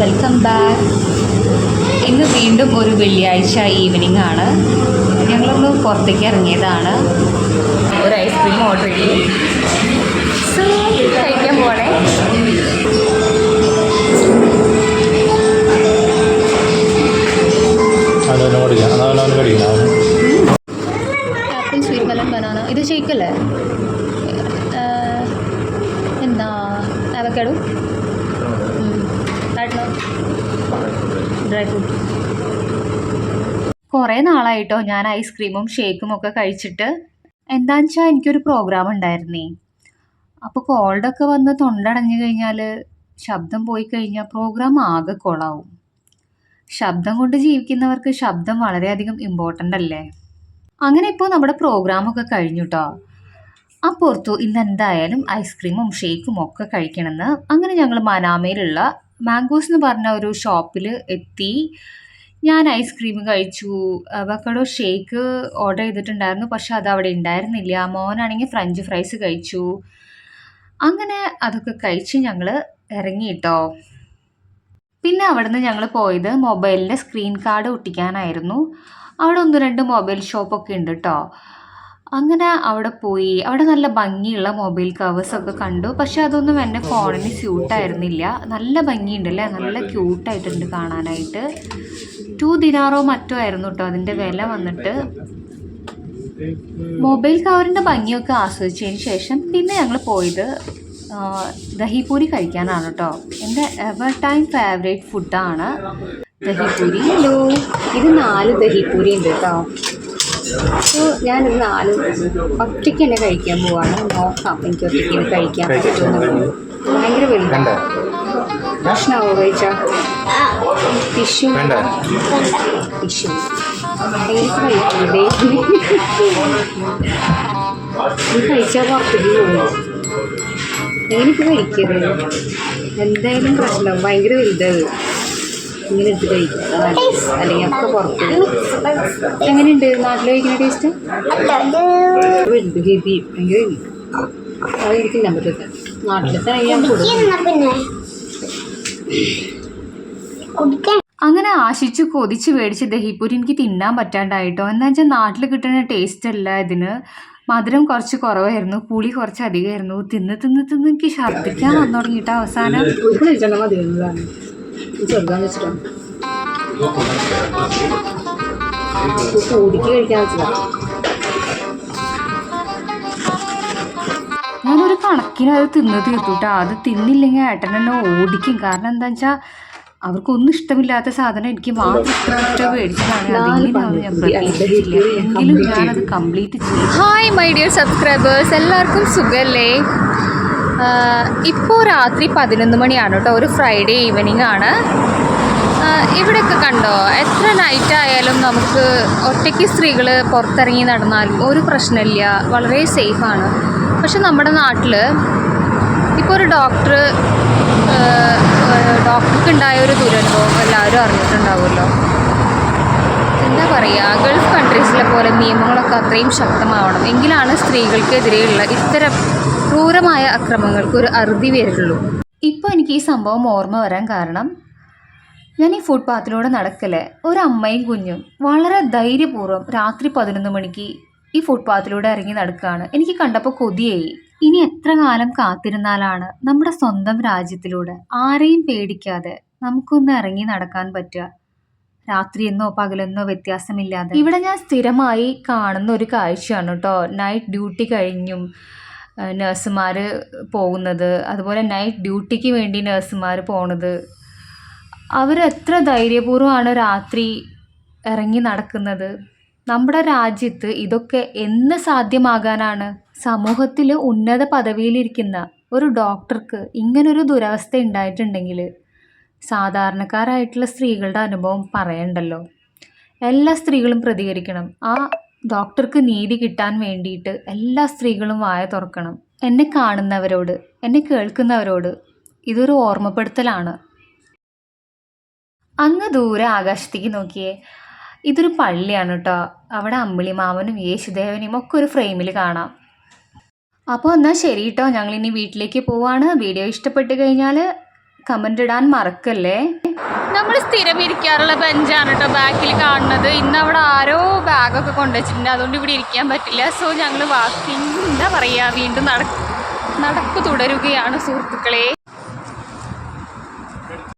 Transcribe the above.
Welcome back. ഇന്ന് വീണ്ടും ഒരു വെള്ളിയാഴ്ച ഈവനിങ് ആണ്. ഞങ്ങളൊന്ന് പുറത്തേക്ക് ഇറങ്ങിയതാണ്. ഒരു ഐസ്ക്രീം ഓർഡർ ചെയ്തു. സോ കഴിക്കാൻ പോണേ. ആപ്പിൾ സ്വീറ്റ് മെലൺ ബനാന ഇത് ഷേക്കല്ലേ എന്താ? അവക്കാഡോ ഡ്രൈ ഫ്രൂട്ട് കുറേ നാളായിട്ടോ ഞാൻ ഐസ്ക്രീമും ഷേക്കും ഒക്കെ കഴിച്ചിട്ട്. എന്താണെന്ന് വെച്ചാൽ എനിക്കൊരു പ്രോഗ്രാം ഉണ്ടായിരുന്നേ. അപ്പോൾ കോൾഡൊക്കെ വന്ന് തൊണ്ടടഞ്ഞു കഴിഞ്ഞാൽ ശബ്ദം പോയി കഴിഞ്ഞാൽ പ്രോഗ്രാം ആകെ കൊളാവും. ശബ്ദം കൊണ്ട് ജീവിക്കുന്നവർക്ക് ശബ്ദം വളരെയധികം ഇമ്പോർട്ടന്റ് അല്ലേ? അങ്ങനെ ഇപ്പോൾ നമ്മുടെ പ്രോഗ്രാമൊക്കെ കഴിഞ്ഞു കേട്ടോ അപ്പുറത്തു ഇന്ന് എന്തായാലും ഐസ്ക്രീമും ഷേക്കും ഒക്കെ കഴിക്കണമെന്ന് അങ്ങനെ ഞങ്ങൾ മനാമയിലുള്ള മാംഗോസ് എന്ന് പറഞ്ഞ ഒരു ഷോപ്പിൽ എത്തി. ഞാൻ ഐസ്ക്രീം കഴിച്ചു. അവക്കടോ ഷേക്ക് ഓർഡർ ചെയ്തിട്ടുണ്ടായിരുന്നു. പക്ഷെ അത് അവിടെ ഉണ്ടായിരുന്നില്ല. മോനാണെങ്കിൽ ഫ്രഞ്ച് ഫ്രൈസ് കഴിച്ചു. അങ്ങനെ അതൊക്കെ കഴിച്ച് ഞങ്ങൾ ഇറങ്ങി കേട്ടോ പിന്നെ അവിടുന്ന് ഞങ്ങൾ പോയത് മൊബൈലിന്റെ സ്ക്രീൻ കാർഡ് ഒട്ടിക്കാനായിരുന്നു. അവിടെ ഒന്ന് രണ്ട് മൊബൈൽ ഷോപ്പൊക്കെ ഉണ്ട് കേട്ടോ അങ്ങനെ അവിടെ പോയി. അവിടെ നല്ല ഭംഗിയുള്ള മൊബൈൽ കവേഴ്സൊക്കെ കണ്ടു. പക്ഷെ അതൊന്നും എന്റെ ഫോണിന് സ്യൂട്ടായിരുന്നില്ല നല്ല ഭംഗിയുണ്ടല്ലേ? നല്ല ക്യൂട്ടായിട്ടുണ്ട് കാണാനായിട്ട്. ടു ദിനാറോ മറ്റോ ആയിരുന്നു കേട്ടോ അതിന്റെ വില വന്നിട്ട്. മൊബൈൽ കവറിന്റെ ഭംഗിയൊക്കെ ആസ്വദിച്ചതിന് ശേഷം പിന്നെ ഞങ്ങൾ പോയത് ദഹിപൂരി കഴിക്കാനാണ് കേട്ടോ എന്റെ എവർ ടൈം ഫേവറേറ്റ് ഫുഡാണ് ദഹിപൂരി ഹലോ ഇത് നാല് ദഹിപൂരി ഉണ്ട് കേട്ടോ സോ ഞാൻ ഇന്ന് ആലും ഒറ്റയ്ക്ക് തന്നെ കഴിക്കാൻ പോവാണ്. നോക്കാം എനിക്ക് ഒറ്റയ്ക്ക് കഴിക്കാൻ പറ്റുമെന്ന് ഭയങ്കര വലുതാണ് ഭക്ഷണമാവോ കഴിച്ചാൽ പുറത്തേക്ക് പോകും. കഴിക്കരുത് എന്തായാലും പ്രശ്നം. ഭയങ്കര വലുതത് ഇങ്ങനെ എടുത്ത് കഴിക്കും. അല്ലെങ്കിൽ ഒക്കെ പുറത്ത് എങ്ങനെയുണ്ട്? നാട്ടിൽ കഴിക്കുന്ന ടേസ്റ്റ് ഹെവി ഭയങ്കര ഹെവി അത് എനിക്ക് തിന്നാൻ പറ്റില്ല നാട്ടിലത്തെ ഞാൻ കൂടുതൽ അങ്ങനെ ആശിച്ചു കൊതിച്ച് മേടിച്ച് ദഹിപ്പൂരി എനിക്ക് തിന്നാൻ പറ്റാണ്ടായിട്ടോ. എന്താ വെച്ചാൽ നാട്ടിൽ കിട്ടുന്ന ടേസ്റ്റ് അല്ല ഇതിന്. മധുരം കുറച്ച് കുറവായിരുന്നു. പുളി കുറച്ച് അധികമായിരുന്നു. തിന്ന് തിന്ന് തിന്ന് എനിക്ക് ഛർദ്ദിക്കാൻ വന്നു തുടങ്ങിയിട്ട് അവസാനം. ചെറുതാന്ന് വെച്ചിട്ടാണ് കൂടിക്ക് കഴിക്കാൻ ഞാനൊരു കണക്കിന് അത് തിന്ന് തീർത്തുട്ടാ അത് തിന്നില്ലെങ്കിൽ ഏട്ടൻ എന്നെ ഓടിക്കും. കാരണം എന്താ വെച്ചാൽ അവർക്കൊന്നും ഇഷ്ടമില്ലാത്ത സാധനം എനിക്ക് മാത്രം ഇഷ്ടപ്പെട്ട് മേടിച്ചതാണ്. അതിങ്ങനെയാണ് ഞാൻ പ്രതീക്ഷിച്ചില്ല. എങ്കിലും ഞാനത് കംപ്ലീറ്റ് ചെയ്തു. ഹായ് മൈ ഡിയർ സബ്സ്ക്രൈബേഴ്സ് എല്ലാവർക്കും സുഖല്ലേ? ഇപ്പോൾ രാത്രി പതിനൊന്ന് മണിയാണ് കേട്ടോ. ഒരു ഫ്രൈഡേ ഈവനിങ് ആണ്. ഇവിടെയൊക്കെ കണ്ടോ? എത്ര നൈറ്റ് ആയാലും നമുക്ക് ഒറ്റയ്ക്ക് സ്ത്രീകൾ പുറത്തിറങ്ങി നടന്നാലും ഒരു പ്രശ്നമില്ല. വളരെ സേഫാണ് പക്ഷെ നമ്മുടെ നാട്ടിൽ ഇപ്പോൾ ഒരു ഡോക്ടർ ഡോക്ടർക്ക് ഉണ്ടായ ഒരു ദുരനുഭവം എല്ലാവരും അറിഞ്ഞിട്ടുണ്ടാവുമല്ലോ. എന്താ പറയുക കൺട്രീസിലെ പോലെ നിയമങ്ങളൊക്കെ അത്രയും ശക്തമാവണം. എങ്കിലാണ് സ്ത്രീകൾക്കെതിരെയുള്ള ഇത്തരം ക്രൂരമായ അക്രമങ്ങൾക്ക് ഒരു അറുതി വരുള്ളൂ. ഇപ്പോൾ എനിക്ക് ഈ സംഭവം ഓർമ്മ വരാൻ കാരണം ഞാൻ ഈ ഫുട്പാത്തിലൂടെ നടക്കലേ ഒരു അമ്മയും കുഞ്ഞും വളരെ ധൈര്യപൂർവം രാത്രി പതിനൊന്ന് മണിക്ക് ഈ ഫുട്പാത്തിലൂടെ ഇറങ്ങി നടക്കുകയാണ് എനിക്ക് കണ്ടപ്പോൾ കൊതിയായി. ഇനി എത്ര കാലം കാത്തിരുന്നാലാണ് നമ്മുടെ സ്വന്തം രാജ്യത്തിലൂടെ ആരെയും പേടിക്കാതെ നമുക്കൊന്ന് ഇറങ്ങി നടക്കാൻ പറ്റുക? രാത്രിയെന്നോ പകലെന്നോ വ്യത്യാസമില്ലാതെ. ഇവിടെ ഞാൻ സ്ഥിരമായി കാണുന്ന ഒരു കാഴ്ചയാണ് കേട്ടോ നൈറ്റ് ഡ്യൂട്ടി കഴിഞ്ഞും നഴ്സുമാർ പോകുന്നത്. അതുപോലെ നൈറ്റ് ഡ്യൂട്ടിക്ക് വേണ്ടി നഴ്സുമാർ പോണത്. അവരെത്ര ധൈര്യപൂർവമാണ് രാത്രി ഇറങ്ങി നടക്കുന്നത്. നമ്മുടെ രാജ്യത്ത് ഇതൊക്കെ എന്ന് സാധ്യമാകാനാണ്. സമൂഹത്തിൽ ഉന്നത പദവിയിലിരിക്കുന്ന ഒരു ഡോക്ടർക്ക് ഇങ്ങനൊരു ദുരവസ്ഥ ഉണ്ടായിട്ടുണ്ടെങ്കിൽ സാധാരണക്കാരായിട്ടുള്ള സ്ത്രീകളുടെ അനുഭവം പറയണ്ടല്ലോ. എല്ലാ സ്ത്രീകളും പ്രതികരിക്കണം. ആ ഡോക്ടർക്ക് നീതി കിട്ടാൻ വേണ്ടിയിട്ട് എല്ലാ സ്ത്രീകളും വായ തുറക്കണം. എന്നെ കാണുന്നവരോട് എന്നെ കേൾക്കുന്നവരോട് ഇതൊരു ഓർമ്മപ്പെടുത്തലാണ്. അങ്ങ് ദൂരെ ആകാശത്തേക്ക് നോക്കിയേ. ഇതൊരു പള്ളിയാണ് കേട്ടോ അവിടെ അമ്പിളി യേശുദേവനും ഒക്കെ ഒരു ഫ്രെയിമിൽ കാണാം. അപ്പോൾ എന്നാൽ ശരി കേട്ടോ ഞങ്ങളിനി വീട്ടിലേക്ക് പോവാണ്. വീഡിയോ ഇഷ്ടപ്പെട്ട് കഴിഞ്ഞാൽ കമന്റ് ഇടാൻ മറക്കല്ലേ? നമ്മൾ സ്ഥിരം ഇരിക്കാറുള്ള ബെഞ്ചാണ് കേട്ടോ ബാക്കിൽ കാണുന്നത്. ഇന്ന് അവിടെ ആരോ ബാഗൊക്കെ കൊണ്ടുവച്ചിട്ടുണ്ട്. അതുകൊണ്ട് ഇവിടെ ഇരിക്കാൻ പറ്റില്ല. സോ ഞങ്ങൾ വാക്കിംഗ് എന്താ പറയുക വീണ്ടും നട നടപ്പ് തുടരുകയാണ് സുഹൃത്തുക്കളെ.